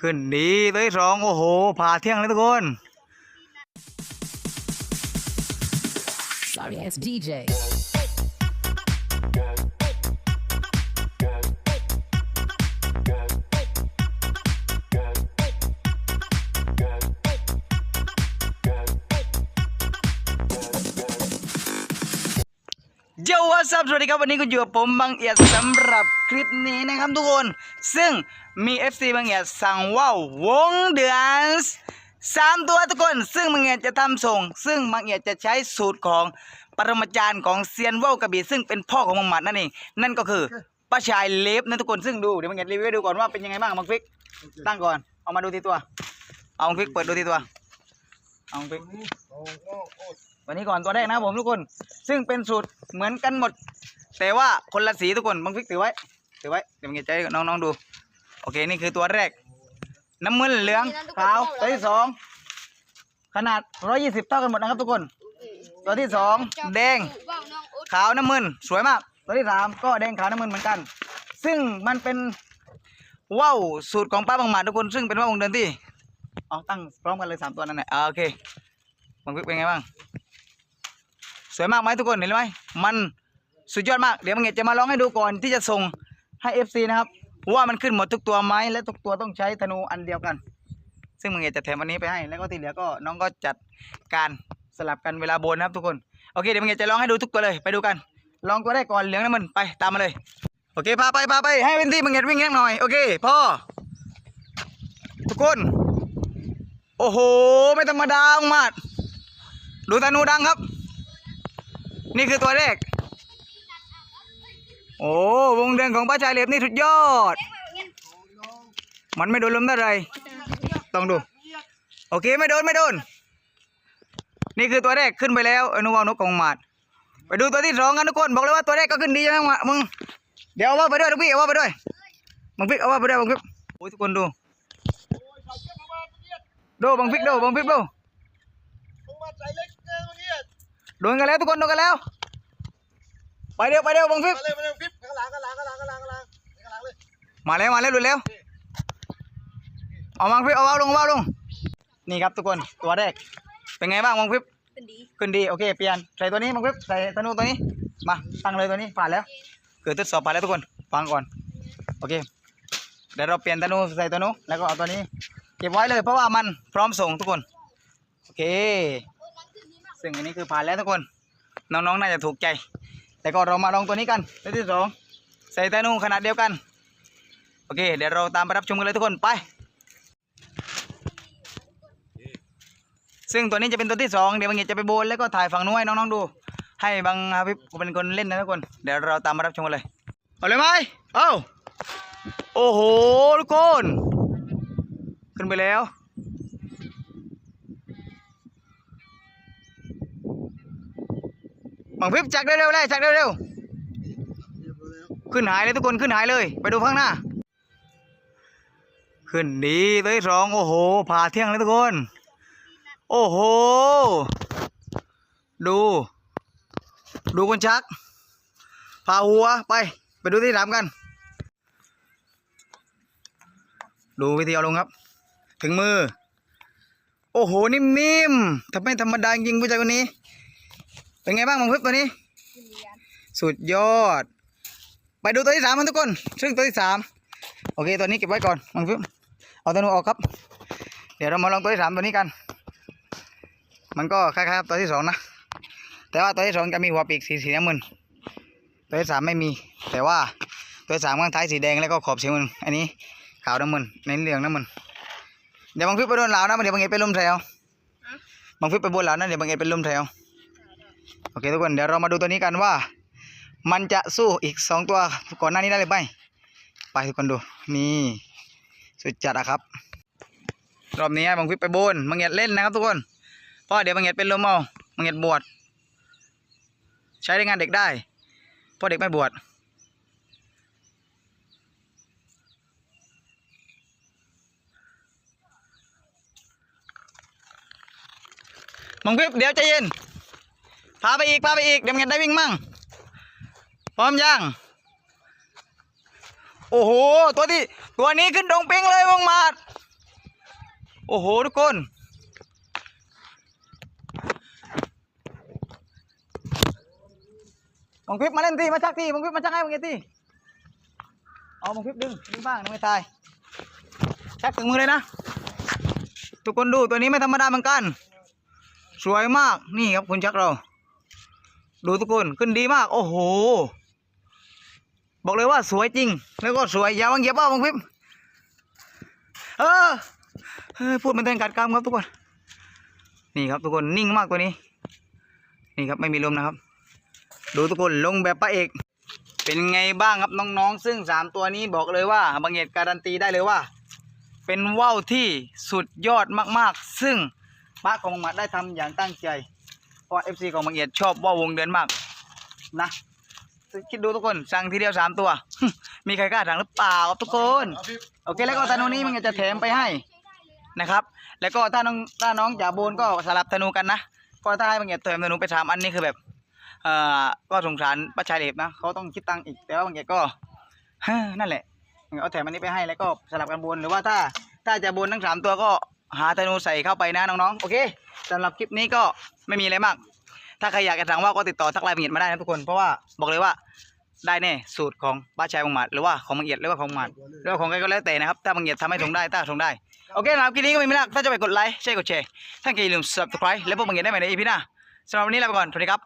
ขึ้นดีเลยสองโอ้โหผ่าเที่ยงเลยทุกคน Sorry ass DJ. เจ้าวัสสวัสดีครับ วันนี้ก็อยู่กับผมบางเอียดสำหรับคลิปนี้นะครับทุกคน ซึ่งมี FC บางเอียดสั่งว่าววงเดือนสามตัวทุกคน ซึ่งบางเอียดจะทำส่ง ซึ่งบางเอียดจะใช้สูตรของปรมาจารย์ของเซียนว่าวกระบี่ซึ่งเป็นพ่อของมังหมัดนั่นเอง นั่นก็คือป้าชายเล็บนะทุกคนซึ่งดูเดี๋ยวบางเอียดรีวิวให้ดูก่อนว่าเป็นยังไงบ้างบางฟิกตั้งก่อนเอามาดูทีตัว เอาบางฟิกเปิดดูทีตัวเอาบางฟิก วันนี้ก่อนตัวแรกนะครับผมทุกคน ซึ่งเป็นสูตรเหมือนกันหมด แต่ว่าคนละสีทุกคนบังฟิกถือไว้ถือไว้เดี๋ยวมึงจะใจน้องๆดู โอเคนี่คือตัวแรก น้ำเงินเหลืองขาวตัวที่สองขนาด 120 เท่ากันหมดนะครับทุกคน ตัวที่สองแดงขาวน้ำเงินสวยมาก ตัวที่สามก็แดงขาวน้ำเงินเหมือนกัน ซึ่งมันเป็นว่าวสูตรของป้าบางหมาทุกคน ซึ่งเป็นว่าววงเดินที่เอาตั้งพร้อมกันเลยสามตัวนั่นแหละโอเคบังฟิกเป็นไงบ้าง วยมากไหมทุกคนเห็นไหมมันสุดยอดมากเดี๋ยวมังเอกจะมาลองให้ดูก่อนที่จะส่งให้ FC นะครับว่ามันขึ้นหมดทุกตัวไหมและทุกตัวต้องใช้ธนูอันเดียวกัน ซึ่งมังเอกจะแถมอันนี้ไปให้ แล้วก็ที่เหลือก็น้องก็จัดการสลับกันเวลาโบนนะครับทุกคนโอเคเดี๋ยวมังเอกจะลองให้ดูทุกตัวเลยไปดูกัน ลองตัวแรกก่อนเหลืองน้ำมันไปตามมาเลยโอเคพาไปพาไปให้เป็นที่มังเอกวิ่งแยกหน่อยโอเคพ่อทุกคน โอ้โห ไม่ธรรมดามาดดูธนูดังครับ นี่คือตัวแรก โอ้วงเดือนของป้าชายเล็บนี่สุดยอด มันไม่โดนลมเท่าไรต้องดู โอเคไม่โดนไม่โดน นี่คือตัวแรกขึ้นไปแล้วอนุวานกกองหมาด ไปดูตัวที่สองกันทุกคนบอกเลยว่าตัวแรกก็ขึ้นดีใช่ไหมมึงเดี๋ยวเอาว่าไปด้วยทุกพี่เอาว่าไปด้วยบังฟิกเอาว่าไปด้วยบังฟิกโอ้ยทุกคนดูดูบังฟิกดูบังฟิกดู โดนกันแล้วทุกคนโดนกันแล้ว ไปเร็วไปเร็วบังฟิบมาเลยมาเลยคลิปข้างหลังข้างหลังข้างหลังข้างหลังข้างหลังข้างหลังเลยมาแล้วมาแล้วหลุดแล้วเอาบังฟิบเอาเอาลงเอาลงนี่ครับทุกคนตัวแรกเป็นไงบ้างบังฟิบเป็นดีขึ้นดีโอเคเปลี่ยนใส่ตัวนี้บังฟิบใส่ธนูตัวนี้มาตั้งเลยตัวนี้ผ่านแล้วเกิดทดสอบผ่านแล้วทุกคนฟังก่อนโอเคเดี๋ยวเราเปลี่ยนธนูใส่ธนูแล้วก็เอาตัวนี้ เก็บไว้เลยเพราะว่ามันพร้อมส่งทุกคนโอเค ซึ่งอันนี้คือผ่านแล้วทุกคน น้องๆน่าจะถูกใจ แต่ก็เรามาลองตัวนี้กันตัวที่สองใส่ธนูขนาดเดียวกัน โอเค เดี๋ยวเราตามไปรับชมกันเลยทุกคนไป ซึ่งตัวนี้จะเป็นตัวที่สองเดี๋ยวบางเอกจะไปโบนแล้วก็ถ่ายฝั่งนู้นให้น้องๆดู ให้บางฮาพิบเป็นคนเล่นนะทุกคน เดี๋ยวเราตามมารับชมกันเลยเอาเลยไหมเอ้าโอ้โหทุกคน ขึ้นไปแล้ว บังพิบจักเร็วๆเลยจักเร็วๆขึ้นหายเลยทุกคนขึ้นหายเลย ไปดูข้างหน้า ขึ้นดีเลยสองโอ้โหผ่าเที่ยงเลยทุกคน โอ้โห ดู ดูคนชักผ่าหัวไป ไปดูที่สามกัน ดูวิธีเอาลงครับ ถึงมือ โอ้โหนิ่มๆทำไม่ธรรมดาจริงผู้ชายคนนี้ เป็นไงบ้างมังพึบตัวนี้ สุดยอด ไปดูตัวที่สามกันทุกคน ซึ่งตัวที่สามโอเคตัวนี้เก็บไว้ก่อนมังพึบเอาตัวนู้นออกครับ เดี๋ยวเรามาลองตัวที่สามตัวนี้กัน มันก็คล้ายๆกับตัวที่สองนะ แต่ว่าตัวที่สองจะมีหัวปีกสีสีน้ำมันตัวที่สามไม่มี แต่ว่าตัวที่สามข้างท้ายสีแดงแล้วก็ขอบสีมันอันนี้ขาวน้ำมันเน้นเหลืองน้ำมันเดี๋ยวบางฟิบไปโดนเหลานะเดี๋ยวบางเอ็ดไปลุ่มแถวบางฟิบไปบนเหลานะเดี๋ยวบางเอ็ดไปลุ่มแถว โอเคทุกคนเดี๋ยวเรามาดูตัวนี้กันว่า มันจะสู้อีกสองตัวก่อนหน้านี้ได้หรือไม่ไปทุกคนดูนี่สุดจัดอะครับ รอบนี้บังฟิบไปบนบังเงียดเล่นนะครับทุกคนเพราะเดี๋ยวบังเงียดเป็นลมเอาบังเงียดบวชใช้ในงานเด็กได้เพราะเด็กไม่บวชบังฟิบเดี๋ยวใจเย็น พาไปอีกพาไปอีกเดี๋ยวมันได้วิ่งมั่งพร้อมยังโอ้โหตัวที่ตัวนี้ขึ้นดงเป้งเลยวงมาดโอ้โหทุกคนบังพิบมาเล่นทีมาชักทีบังพิบมาชักให้บังเงี้ยทีเอาบังพิบดึงดึงบ้างนะไม่ตายชักถึงมือเลยนะ ทุกคนดูตัวนี้ไม่ธรรมดาเหมือนกัน สวยมากนี่ครับคุณชักเรา ดูทุกคนขึ้นดีมาก โอ้โห บอกเลยว่าสวยจริง แล้วก็สวยยาวบังเยียบเปล่าบังพิบเออพูดมันแทงกัดกรรมครับทุกคน นี่ครับทุกคนนิ่งมากตัวนี้ นี่ครับไม่มีลมนะครับ ดูทุกคนลงแบบพระเอก เป็นไงบ้างครับน้องๆ ซึ่งสามตัวนี้บอกเลยว่าบางเหตุการันตีได้เลยว่า เป็นว่าวที่สุดยอดมากๆ ซึ่งป้าของหมัดได้ทำอย่างตั้งใจ เพราะเอฟซีของบางเอียดชอบว่าวงเดือนมากนะคิดดูทุกคนสั่งทีเดียวสามตัว มีใครกล้าสั่งหรือเปล่าครับทุกคน โอเคแล้วก็ธนูนี้มันจะแถมไปให้นะครับ แล้วก็ถ้าน้องถ้าน้องจ่าโบนก็สลับธนูกันนะก็ถ้าให้บางเอีย่างแถมธนูไปสามอันนี้คือแบบเอ่อก็สงสารป้าชาเหลบนะเขาต้องคิดตังค์อีกแต่ว่าบางเอีย่างก็นั่นแหละเอาแถมอันนี้ไปให้แล้วก็สลับกันบนหรือว่าถ้าถ้าจะบนทั้งสามตัวก็หาธนูใส่เข้าไปนะน้องๆโอเค สำหรับคลิปนี้ก็ไม่มีอะไรมาก ถ้าใครอยากจะสั่งว่าวก็ติดต่อทักไลน์มังเอียดมาได้นะทุกคน เพราะว่าบอกเลยว่าได้แน่สูตรของป้าชายบังหมัดหรือว่าของมังเอียดหรือว่าของหมัดหรือว่าของใครก็แล้วแต่นะครับ ถ้ามังเอียดทำให้ทงได้ถ้าทงได้ โอเคนะครับคลิปนี้ก็ไม่มีมากถ้าจะไปกดไลค์ใช่กดแชร์ท่านก็อย่าลืม subscribe แล้วพบมังเอียดได้ใหม่ในอีพีหน้าสำหรับวันนี้ลาไปก่อนสวัสดีครับ